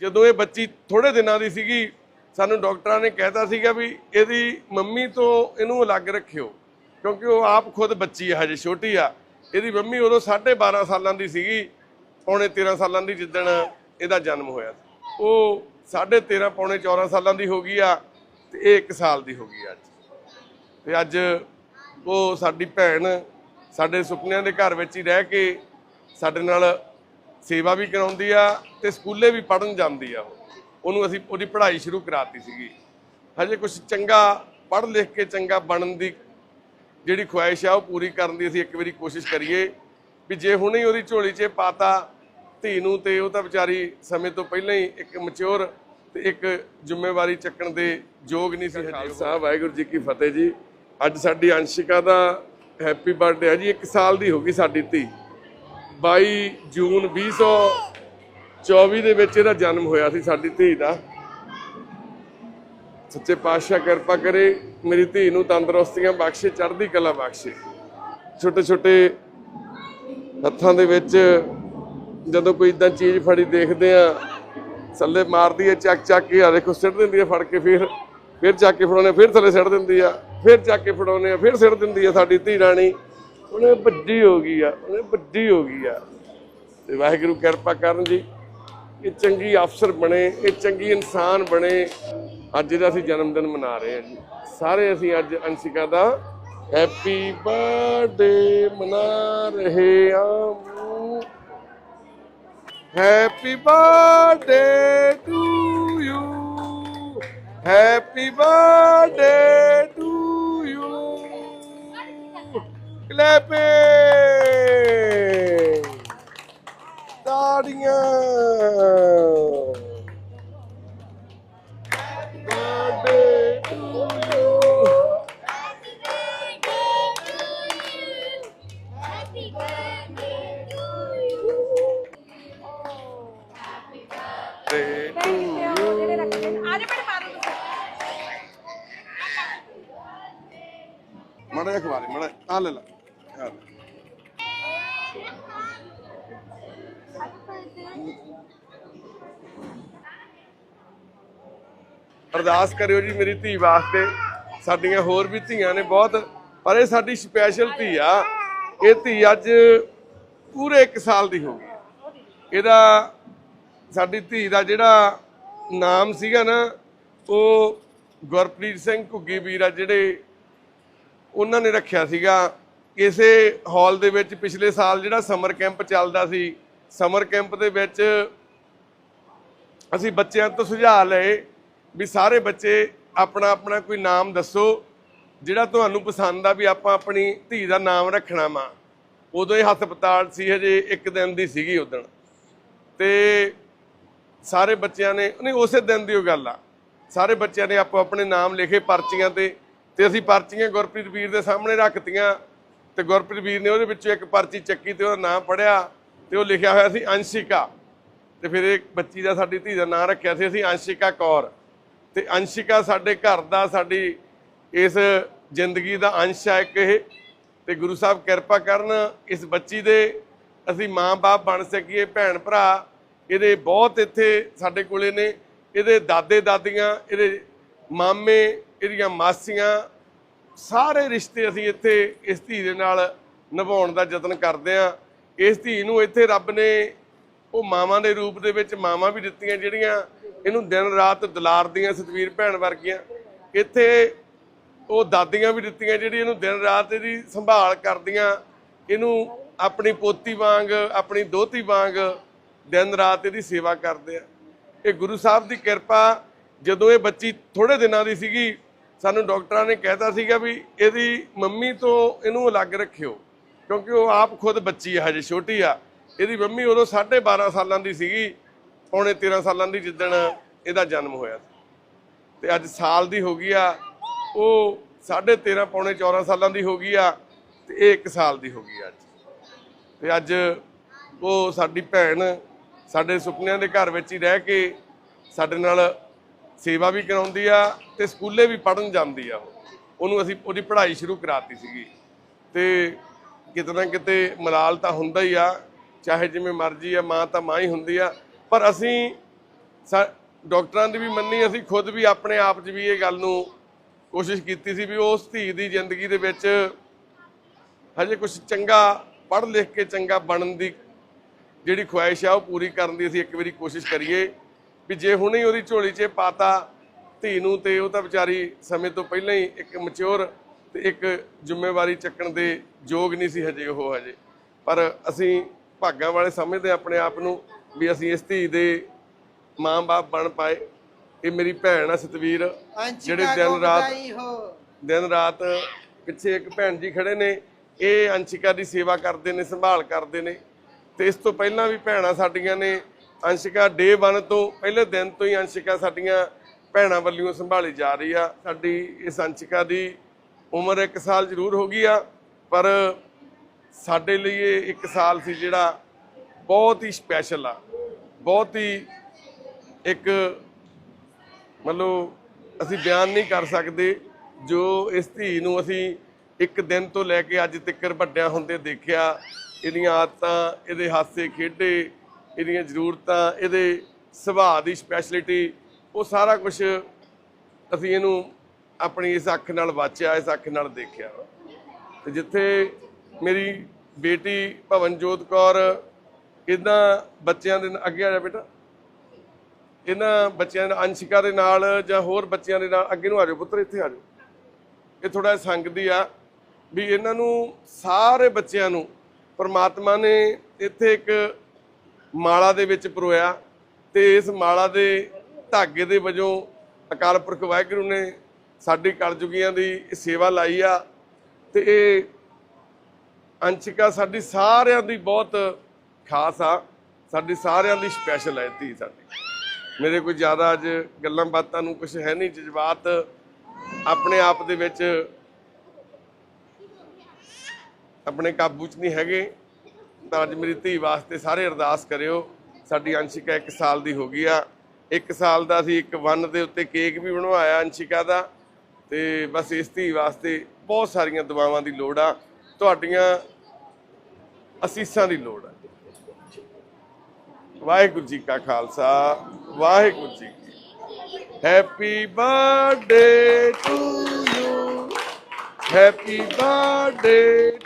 ਜਦੋਂ ਇਹ ਬੱਚੀ ਥੋੜੇ ਦਿਨਾਂ ਦੀ ਸੀਗੀ, ਸਾਨੂੰ ਡਾਕਟਰਾਂ ਨੇ ਕਹਿਤਾ ਸੀਗਾ ਵੀ ਇਹਦੀ ਮੰਮੀ ਤੋਂ ਇਹਨੂੰ ਅਲੱਗ ਰੱਖਿਓ, ਕਿਉਂਕਿ ਉਹ ਆਪ ਖੁਦ ਬੱਚੀ ਹੈ ਹਜੇ ਛੋਟੀ ਆ। ਇਹਦੀ ਮੰਮੀ ਉਦੋਂ 12.5 ਸਾਲਾਂ ਦੀ ਸੀਗੀ, ਪੌਣੇ 13 ਸਾਲਾਂ ਦੀ ਜਿੱਦਣ ਇਹਦਾ ਜਨਮ ਹੋਇਆ ਸੀ। ਉਹ 13.5 ਪੌਣੇ 14 ਸਾਲਾਂ ਦੀ ਹੋ ਗਈ ਆ ਤੇ ਇਹ 1 ਸਾਲ ਦੀ ਹੋ ਗਈ ਅੱਜ। ਤੇ ਅੱਜ ਉਹ ਸਾਡੀ ਭੈਣ ਸਾਡੇ ਸੁਪਨਿਆਂ ਦੇ ਘਰ ਵਿੱਚ ਹੀ ਰਹਿ ਕੇ ਸਾਡੇ ਨਾਲ ਸੇਵਾ ਵੀ ਕਰਾਉਂਦੀ ਆ ਤੇ ਸਕੂਲੇ ਵੀ ਪੜਨ ਜਾਂਦੀ ਆ ਉਹ। ਉਹਨੂੰ ਅਸੀਂ ਉਹਦੀ ਪੜ੍ਹਾਈ ਸ਼ੁਰੂ ਕਰਾਤੀ ਸੀਗੀ। ਹਜੇ ਕੁਝ ਚੰਗਾ ਪੜ੍ਹ ਲਿਖ ਕੇ ਚੰਗਾ ਬਣਨ ਦੀ ਜਿਹੜੀ ਖੁਆਇਸ਼ ਆ ਉਹ ਪੂਰੀ ਕਰਨ ਦੀ ਅਸੀਂ ਇੱਕ ਵਾਰੀ ਕੋਸ਼ਿਸ਼ ਕਰੀਏ ਵੀ ਜੇ ਹੁਣੇ ਹੀ ਉਹਦੀ ਝੋਲੀ 'ਚ ਪਾਤਾ ਧੀ ਨੂੰ ਤੇ ਉਹ ਤਾਂ ਵਿਚਾਰੀ ਸਮੇਂ ਤੋਂ ਪਹਿਲਾਂ ਹੀ ਇੱਕ ਮੈਚੁਰ ਤੇ ਇੱਕ ਜ਼ਿੰਮੇਵਾਰੀ ਚੱਕਣ ਦੇ ਯੋਗ ਨਹੀਂ ਸੀ ਹਜੇ। ਵਾਹਿਗੁਰੂ ਜੀ ਕੀ ਫਤਿਹ ਜੀ। ਅੱਜ ਸਾਡੀ ਅੰਸ਼ਿਕਾ ਦਾ ਹੈਪੀ ਬਰਥਡੇ ਹੈ ਜੀ। 1 ਸਾਲ ਦੀ ਹੋ ਗਈ ਸਾਡੀ ਧੀ। 22 ਜੂਨ 2024 ਦੇ ਵਿੱਚ ਇਹਦਾ ਜਨਮ ਹੋਇਆ ਸੀ ਸਾਡੀ ਧੀ ਦਾ। ਸੱਚੇ ਪਾਤਸ਼ਾਹ ਕਿਰਪਾ ਕਰੇ ਮੇਰੀ ਧੀ ਨੂੰ ਤੰਦਰੁਸਤੀਆਂ ਬਖਸ਼ੇ, ਚੜ੍ਹਦੀ ਕਲਾ ਬਖਸ਼ੇ। ਛੋਟੇ ਛੋਟੇ ਹੱਥਾਂ ਦੇ ਵਿੱਚ ਜਦੋਂ ਕੋਈ ਇਦਾਂ ਚੀਜ਼ ਫੜੀ ਦੇਖਦੇ ਆ, ਥੱਲੇ ਮਾਰਦੀ ਹੈ ਚੱਕ ਚੱਕ ਕੇ, ਆ ਦੇਖੋ ਸਿੱਟ ਦਿੰਦੀ ਹੈ ਫੜ ਕੇ, ਫਿਰ ਫਿਰ ਚੱਕ ਕੇ ਫੜਾਉਣੇ ਫਿਰ ਥੱਲੇ ਸਿੱਟ ਦਿੰਦੀ ਆ, ਫਿਰ ਚੱਕ ਕੇ ਫੜਾਉਣੇ ਆ, ਫਿਰ ਸਿੱਟ ਦਿੰਦੀ ਆ ਸਾਡੀ ਧੀ ਰਾਣੀ। ਉਹਨੇ ਵੱਡੀ ਹੋ ਗਈ ਆ, ਉਹਨੇ ਵੱਡੀ ਹੋ ਗਈ ਆ। ਤੇ ਵਾਹਿਗੁਰੂ ਕਿਰਪਾ ਕਰਨ ਜੀ, ਇਹ ਚੰਗੀ ਅਫਸਰ ਬਣੇ, ਇਹ ਚੰਗੀ ਇਨਸਾਨ ਬਣੇ। ਅੱਜ ਇਹਦਾ ਅਸੀਂ ਜਨਮ ਦਿਨ ਮਨਾ ਰਹੇ ਹਾਂ ਜੀ। ਸਾਰੇ ਅਸੀਂ ਅੱਜ ਅੰਸ਼ਿਕਾ ਦਾ ਹੈਪੀ ਬਰਥਡੇ ਮਨਾ ਰਹੇ ਹਾਂ। Happy birthday to you. Happy birthday to clapping ਤਾੜੀਆਂ birthday to you Happy birthday to you. Birthday to you ਆਜੇ ਮੇਰੇ ਮਾਰੋ ਤੁਸੀਂ ਮੜਾ ਖਵਾਰੇ ਮੜਾ ਆ ਲੈ ਲਾ ਆ ਲੈ। ਅਰਦਾਸ ਕਰਿਓ ਜੀ ਮੇਰੀ ਧੀ ਵਾਸਤੇ। ਸਾਡੀਆਂ ਹੋਰ ਵੀ ਧੀਆਂ ਨੇ ਬਹੁਤ, ਪਰ ਇਹ ਸਾਡੀ ਸਪੈਸ਼ਲ ਧੀ ਆ। ਇਹ ਧੀ ਅੱਜ ਪੂਰੇ 1 ਸਾਲ ਦੀ ਹੋ ਗਈ। ਇਹਦਾ, ਸਾਡੀ ਧੀ ਦਾ ਜਿਹੜਾ ਨਾਮ ਸੀਗਾ ਨਾ, ਉਹ ਗੁਰਪ੍ਰੀਤ ਸਿੰਘ ਘੁੱਗੀ ਵੀਰ ਆ ਜਿਹੜੇ ਉਹਨਾਂ ਨੇ ਰੱਖਿਆ ਸੀਗਾ। ਇਸੇ ਹਾਲ ਦੇ ਵਿੱਚ ਪਿਛਲੇ ਸਾਲ ਜਿਹੜਾ ਸਮਰ ਕੈਂਪ ਚੱਲਦਾ ਸੀ, ਸਮਰ ਕੈਂਪ ਦੇ ਵਿੱਚ ਅਸੀਂ ਬੱਚਿਆਂ ਤੋਂ ਸੁਝਾਅ ਲਏ ਵੀ ਸਾਰੇ ਬੱਚੇ ਆਪਣਾ ਆਪਣਾ ਕੋਈ ਨਾਮ ਦੱਸੋ, ਜਿਹੜਾ ਤੁਹਾਨੂੰ ਪਸੰਦ ਆ ਵੀ ਆਪਾਂ ਆਪਣੀ ਧੀ ਦਾ ਨਾਮ ਰੱਖਣਾ ਵਾ। ਉਦੋਂ ਇਹ ਹਸਪਤਾਲ ਸੀ, ਹਜੇ ਇੱਕ ਦਿਨ ਦੀ ਸੀਗੀ ਉਦੋਂ। ਤੇ ਸਾਰੇ ਬੱਚਿਆਂ ਨੇ, ਨਹੀਂ, ਉਸੇ ਦਿਨ ਦੀ ਉਹ ਗੱਲ ਆ। ਸਾਰੇ ਬੱਚਿਆਂ ਨੇ ਆਪੋ ਆਪਣੇ ਨਾਮ ਲਿਖੇ ਪਰਚੀਆਂ ਤੇ ਤੇ ਅਸੀਂ ਪਰਚੀਆਂ ਗੁਰਪ੍ਰੀਤ ਵੀਰ ਦੇ ਸਾਹਮਣੇ ਰੱਖਤੀਆਂ। ਤੇ ਗੁਰਪ੍ਰੀਤ ਵੀਰ ਨੇ ਉਹਦੇ ਵਿੱਚੋਂ ਇੱਕ ਪਰਚੀ ਚੱਕੀ ਤੇ ਉਹਦਾ ਨਾਮ ਪੜਿਆ ਤੇ ਉਹ ਲਿਖਿਆ ਹੋਇਆ ਸੀ ਅੰਸ਼ਿਕਾ। ਤੇ ਫਿਰ ਇਹ ਬੱਚੀ ਦਾ ਸਾਡੀ ਧੀ ਦਾ ਨਾਮ ਰੱਖਿਆ ਸੀ ਅਸੀਂ ਅੰਸ਼ਿਕਾ ਕੌਰ। ਤੇ ਅੰਸ਼ਿਕਾ ਸਾਡੇ ਘਰ ਦਾ ਸਾਡੀ ਇਸ ਜ਼ਿੰਦਗੀ ਦਾ ਅੰਸ਼ ਹੈ ਇੱਕ ਇਹ। ਤੇ ਗੁਰੂ ਸਾਹਿਬ ਕਿਰਪਾ ਕਰਨ ਇਸ ਬੱਚੀ ਦੇ ਅਸੀਂ ਮਾਂ-ਬਾਪ ਬਣ ਸਕੀਏ ਭੈਣ ਭਰਾ ਇਹਦੇ ਬਹੁਤ ਇੱਥੇ ਸਾਡੇ ਕੋਲੇ ਨੇ। ਇਹਦੇ ਦਾਦੇ ਦਾਦੀਆਂ ਇਹਦੇ ਮਾਮੇ, ਇਹਦੀਆਂ ਮਾਸੀਆਂ ਸਾਰੇ ਰਿਸ਼ਤੇ ਅਸੀਂ ਇੱਥੇ ਇਸ ਧੀ ਦੇ ਨਾਲ ਨਿਭਾਉਣ ਦਾ ਯਤਨ ਕਰਦੇ ਆ ਇਸ ਧੀ ਨੂੰ ਇੱਥੇ ਰੱਬ ਨੇ ਉਹ ਮਾਵਾਂ ਦੇ ਰੂਪ ਦੇ ਵਿੱਚ ਮਾਵਾਂ ਵੀ ਦਿੱਤੀਆਂ ਜਿਹੜੀਆਂ ਇਹਨੂੰ ਦਿਨ ਰਾਤ ਦੁਲਾਰਦੀਆਂ ਸਤਵੀਰ ਭੈਣ ਵਰਗੀਆਂ। ਇੱਥੇ ਉਹ ਦਾਦੀਆਂ ਵੀ ਦਿੱਤੀਆਂ ਜਿਹੜੀ ਇਹਨੂੰ ਦਿਨ ਰਾਤ ਇਹਦੀ ਸੰਭਾਲ ਕਰਦੀਆਂ। ਇਹਨੂੰ ਆਪਣੀ ਪੋਤੀ ਵਾਂਗ, ਆਪਣੀ ਦੋਤੀ ਵਾਂਗ ਦਿਨ ਰਾਤ ਇਹਦੀ ਸੇਵਾ ਕਰਦੇ ਆ। ਇਹ ਗੁਰੂ ਸਾਹਿਬ ਦੀ ਕਿਰਪਾ ਜਦੋਂ ਇਹ ਬੱਚੀ ਥੋੜੇ ਦਿਨਾਂ ਦੀ ਸੀਗੀ ਸਾਨੂੰ ਡਾਕਟਰਾਂ ਨੇ ਕਹਿਤਾ ਸੀਗਾ ਵੀ ਇਹਦੀ ਮੰਮੀ ਤੋਂ ਇਹਨੂੰ ਅਲੱਗ ਰੱਖਿਓ, ਕਿਉਂਕਿ ਉਹ ਆਪ ਖੁਦ ਬੱਚੀ ਆ, ਹਜੇ ਛੋਟੀ ਆ। ਇਹਦੀ ਮੰਮੀ ਉਦੋਂ 12.5 ਸਾਲਾਂ ਦੀ ਸੀਗੀ, ਪੌਣੇ 13 ਸਾਲਾਂ ਦੀ ਜਿੱਦਣ ਇਹਦਾ ਜਨਮ ਹੋਇਆ ਸੀ। ਤੇ ਅੱਜ ਸਾਲ ਦੀ ਹੋ ਗਈ ਆ, ਉਹ 13.5 ਪੌਣੇ 14 ਸਾਲਾਂ ਦੀ ਹੋ ਗਈ ਆ, ਤੇ ਇਹ 1 ਸਾਲ ਦੀ ਹੋ ਗਈ ਅੱਜ। ਤੇ ਅੱਜ ਉਹ ਸਾਡੀ ਭੈਣ ਸਾਡੇ ਸੁਪਨਿਆਂ ਦੇ ਘਰ ਵਿੱਚ ਹੀ ਰਹਿ ਕੇ ਸਾਡੇ ਨਾਲ ਸੇਵਾ ਵੀ ਕਰਾਉਂਦੀ ਆ ਤੇ ਸਕੂਲੇ ਵੀ ਪੜਨ ਜਾਂਦੀ ਆ ਉਹਨੂੰ ਅਸੀਂ ਉਹਦੀ ਪੜ੍ਹਾਈ ਸ਼ੁਰੂ ਕਰਾਤੀ ਸੀਗੀ। ਤੇ ਕਿਤੇ ਨਾ ਕਿਤੇ ਮਲਾਲ ਤਾਂ ਹੁੰਦਾ ਹੀ ਆ, ਚਾਹੇ ਜਿਵੇਂ ਮਰਜ਼ੀ ਆ, ਮਾਂ ਤਾਂ ਮਾਂ ਹੀ ਹੁੰਦੀ ਆ। ਪਰ ਅਸੀਂ ਸਾ ਡਾਕਟਰਾਂ ਦੀ ਵੀ ਮੰਨੀ, ਅਸੀਂ ਖੁਦ ਵੀ ਆਪਣੇ ਆਪ 'ਚ ਵੀ ਇਹ ਗੱਲ ਨੂੰ ਕੋਸ਼ਿਸ਼ ਕੀਤੀ ਸੀ ਵੀ ਉਸ ਧੀ ਦੀ ਜ਼ਿੰਦਗੀ ਦੇ ਵਿੱਚ ਹਜੇ ਕੁਝ ਚੰਗਾ ਪੜ੍ਹ ਲਿਖ ਕੇ ਚੰਗਾ ਬਣਨ ਦੀ ਜਿਹੜੀ ਖੁਆਇਸ਼ ਆ, ਉਹ ਪੂਰੀ ਕਰਨ ਦੀ ਅਸੀਂ ਇੱਕ ਵਾਰੀ ਕੋਸ਼ਿਸ਼ ਕਰੀਏ। ਵੀ ਜੇ ਹੁਣੇ ਉਹਦੀ ਝੋਲੀ 'ਚ ਪਾਤਾ ਧੀ ਨੂੰ ਤੇ ਉਹ ਤਾਂ ਵਿਚਾਰੀ ਸਮੇਂ ਤੋਂ ਪਹਿਲਾਂ ਹੀ ਇੱਕ ਮੈਚੁਰ ਤੇ ਇੱਕ ਜ਼ਿੰਮੇਵਾਰੀ ਚੱਕਣ ਦੇ ਯੋਗ ਨਹੀਂ ਸੀ ਹਜੇ ਉਹ ਹਜੇ। ਪਰ ਅਸੀਂ ਭਾਗਾਂ ਵਾਲੇ ਸਮਝਦੇ ਆਪਣੇ ਆਪ ਨੂੰ ਵੀ ਅਸੀਂ ਇਸ ਧੀ ਦੇ ਮਾਂ-ਬਾਪ ਬਣ ਪਾਏ। ਇਹ ਮੇਰੀ ਭੈਣ ਆ ਸਤਵੀਰ ਜਿਹੜੇ ਦਿਨ ਰਾਤ ਦਿਨ ਰਾਤ ਪਿੱਛੇ ਇੱਕ ਭੈਣ ਜੀ ਖੜੇ ਨੇ ਇਹ ਅੰਸ਼ਿਕਾ ਦੀ ਸੇਵਾ ਕਰਦੇ ਨੇ ਸੰਭਾਲ ਕਰਦੇ ਨੇ। ਤੇ ਇਸ ਤੋਂ ਪਹਿਲਾਂ ਵੀ ਭੈਣਾਂ ਸਾਡੀਆਂ ਨੇ ਅੰਸ਼ਿਕਾ ਡੇ 1 ਤੋਂ ਪਹਿਲੇ ਦਿਨ ਤੋਂ ਹੀ ਅੰਸ਼ਿਕਾ ਸਾਡੀਆਂ ਭੈਣਾਂ ਵੱਲੋਂ ਸੰਭਾਲੀ ਜਾ ਰਹੀ ਆ। ਸਾਡੀ ਇਸ ਅੰਸ਼ਿਕਾ ਦੀ ਉਮਰ 1 ਸਾਲ ਜ਼ਰੂਰ ਹੋ ਗਈ ਆ, ਪਰ ਸਾਡੇ ਲਈ ਇਹ 1 ਸਾਲ ਸੀ ਜਿਹੜਾ ਬਹੁਤ ਹੀ ਸਪੈਸ਼ਲ ਆ। ਬਹੁਤ ਹੀ ਇੱਕ ਮਤਲਬ ਅਸੀਂ ਬਿਆਨ ਨਹੀਂ ਕਰ ਸਕਦੇ ਜੋ ਇਸ ਧੀ ਨੂੰ ਅਸੀਂ ਇੱਕ ਦਿਨ ਤੋਂ ਲੈ ਕੇ ਅੱਜ ਤੱਕ ਵੱਡਿਆਂ ਹੁੰਦੇ ਦੇਖਿਆ। ਇਹਦੀਆਂ ਆਦਤਾਂ, ਇਹਦੇ ਹਾਸੇ ਖੇਡੇ ਇਹਦੀਆਂ ਜ਼ਰੂਰਤਾਂ, ਇਹਦੇ ਸੁਭਾਅ ਦੀ ਸਪੈਸ਼ਲਿਟੀ ਉਹ ਸਾਰਾ ਕੁਝ ਅਸੀਂ ਇਹਨੂੰ ਆਪਣੀ ਇਸ ਅੱਖ ਨਾਲ ਵਾਚਿਆ, ਇਸ ਅੱਖ ਨਾਲ ਦੇਖਿਆ। ਤੇ ਜਿੱਥੇ ਮੇਰੀ ਬੇਟੀ ਭਵਨਜੋਤ ਕੌਰ, ਇਹਨਾਂ ਬੱਚਿਆਂ ਦੇ ਅੱਗੇ ਆ ਜਾ ਬੇਟਾ। ਇਹਨਾਂ ਬੱਚਿਆਂ ਦੇ ਅੰਸ਼ਿਕਾ ਦੇ ਨਾਲ ਜਾਂ ਹੋਰ ਬੱਚਿਆਂ ਦੇ ਨਾਲ, ਅੱਗੇ ਨੂੰ ਆ ਜਾਓ ਪੁੱਤਰ, ਇੱਥੇ ਆ ਜਾਓ। ਇਹ ਥੋੜਾ ਸੰਗਦੀ ਆ ਵੀ ਇਹਨਾਂ ਨੂੰ ਸਾਰੇ ਬੱਚਿਆਂ ਨੂੰ, ਪਰਮਾਤਮਾ ਨੇ ਇੱਥੇ ਇੱਕ ਮਾਲਾ ਦੇ ਵਿੱਚ ਪਰੋਇਆ ਤੇ ਇਸ ਮਾਲਾ ਦੇ ਧਾਗੇ ਦੇ ਵਜੋਂ ਅਕਾਲ ਪੁਰਖ ਵਾਹਿਗੁਰੂ ਨੇ ਸਾਡੀ ਕਲਯੁਗੀਆਂ ਦੀ ਸੇਵਾ ਲਾਈ ਆ ਤੇ ਇਹ ਅੰਸ਼ਿਕਾ ਸਾਡੀ ਸਾਰਿਆਂ ਦੀ ਬਹੁਤ ਖਾਸ ਆ, ਸਾਡੀ ਸਾਰਿਆਂ ਦੀ ਸਪੈਸ਼ਲ ਹੈ ਧੀ ਸਾਡੀ। ਮੇਰੇ ਕੋਈ ਜ਼ਿਆਦਾ ਅੱਜ ਗੱਲਾਂ ਬਾਤਾਂ ਨੂੰ ਕੁਝ ਹੈ ਨਹੀਂ, ਜਜ਼ਬਾਤ ਆਪਣੇ ਆਪ ਦੇ ਵਿੱਚ ਆਪਣੇ ਕਾਬੂ 'ਚ ਨਹੀਂ ਹੈਗੇ। ਤਾਂ ਅੱਜ ਮੇਰੀ ਧੀ ਵਾਸਤੇ ਸਾਰੇ ਅਰਦਾਸ ਕਰਿਓ, ਸਾਡੀ ਅੰਸ਼ਿਕਾ 1 ਸਾਲ ਦੀ ਹੋ ਗਈ ਆ। 1 ਸਾਲ ਦਾ ਅਸੀਂ ਇੱਕ ਵਨ ਦੇ ਉੱਤੇ ਕੇਕ ਵੀ ਬਣਵਾਇਆ ਅੰਸ਼ਿਕਾ ਦਾ ਤੇ ਬਸ ਇਸ ਧੀ ਵਾਸਤੇ ਬਹੁਤ ਸਾਰੀਆਂ ਦੁਆਵਾਂ ਦੀ ਲੋੜ ਆ। ਤੁਹਾਡੀਆਂ ਅਸੀਸਾਂ ਦੀ ਲੋੜ ਆ। ਵਾਹਿਗੁਰੂ ਜੀ ਕਾ Khalsa, Waheguru ji happy birthday to you happy birthday